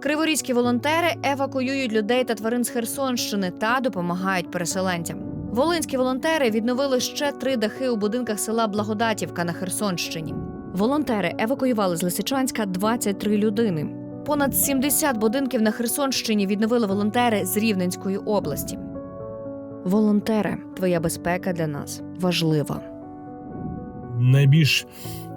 Криворізькі волонтери евакуюють людей та тварин з Херсонщини та допомагають переселенцям. Волинські волонтери відновили ще три дахи у будинках села Благодатівка на Херсонщині. Волонтери евакуювали з Лисичанська 23 людини. Понад 70 будинків на Херсонщині відновили волонтери з Рівненської області. Волонтери, твоя безпека для нас важлива. Найбільш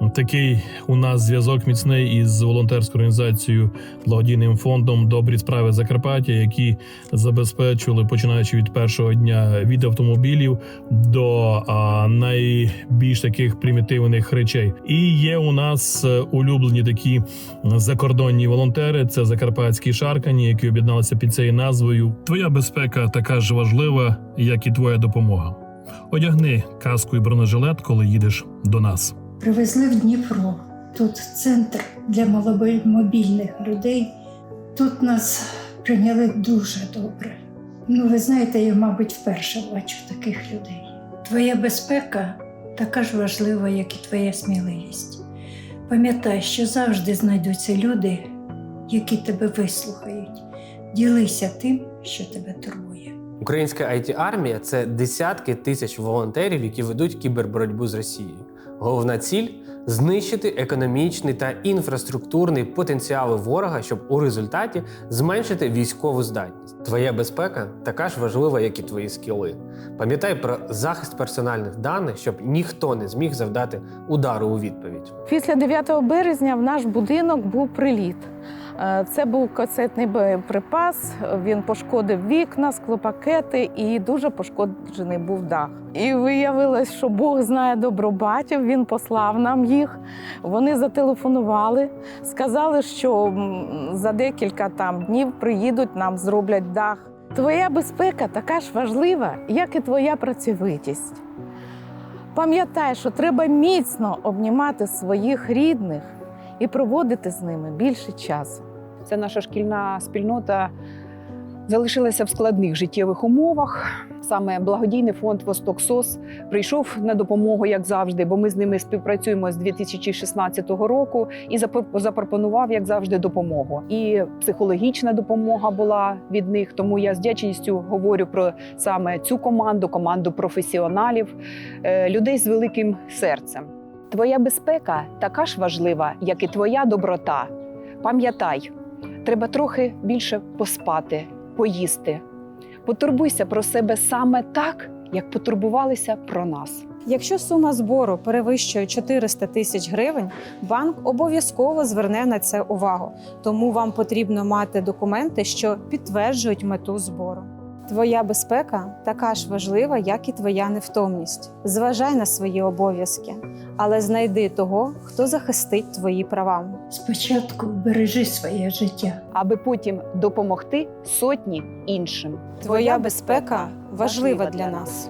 такий у нас зв'язок міцний із волонтерською організацією благодійним фондом Добрі справи Закарпаття, які забезпечували, починаючи від першого дня від автомобілів до а, найбільш таких примітивних речей. І є у нас е, улюблені такі закордонні волонтери. Це закарпатські шаркані, які об'єдналися під цією назвою. Твоя безпека така ж важлива, як і твоя допомога. Одягни каску і бронежилет, коли їдеш до нас. Привезли в Дніпро. Тут центр для маломобільних людей. Тут нас прийняли дуже добре. Ну, ви знаєте, я, мабуть, вперше бачу таких людей. Твоя безпека така ж важлива, як і твоя сміливість. Пам'ятай, що завжди знайдуться люди, які тебе вислухають. Ділися тим, що тебе турбує. Українська it армія це десятки тисяч волонтерів, які ведуть кіберборотьбу з Росією. Головна ціль знищити економічний та інфраструктурний потенціали ворога, щоб у результаті зменшити військову здатність. Твоя безпека така ж важлива, як і твої скіли. Пам'ятай про захист персональних даних, щоб ніхто не зміг завдати удару у відповідь. Після 9 березня в наш будинок був приліт. Е, Це був касетний боєприпас. Він пошкодив вікна, склопакети і дуже пошкоджений був дах. І виявилось, що Бог знає добробатів. Він послав нам їх. Вони зателефонували, сказали, що за декілька там днів приїдуть, нам зроблять дах. Твоя безпека така ж важлива, як і твоя працьовитість. Пам'ятай, що треба міцно обнімати своїх рідних і проводити з ними більше часу. Ця наша шкільна спільнота залишилася в складних життєвих умовах. Саме благодійний фонд Восток СОС прийшов на допомогу, як завжди, бо ми з ними співпрацюємо з 2016 року і запропонував, як завжди, допомогу. І психологічна допомога була від них. Тому я з вдячністю говорю про саме цю команду, команду професіоналів, е, людей з великим серцем. Твоя безпека така ж важлива, як і твоя доброта. Пам'ятай, треба трохи більше поспати, поїсти. Потурбуйся про себе саме так, як потурбувалися про нас. Якщо сума збору перевищує 400 тисяч гривень, банк обов'язково зверне на це увагу. Тому вам потрібно мати документи, що підтверджують мету збору. Твоя безпека така ж важлива, як і твоя невтомність. Зважай на свої обов'язки, але знайди того, хто захистить твої права. Спочатку бережи своє життя. аби потім допомогти сотні іншим. Твоя безпека важлива для нас.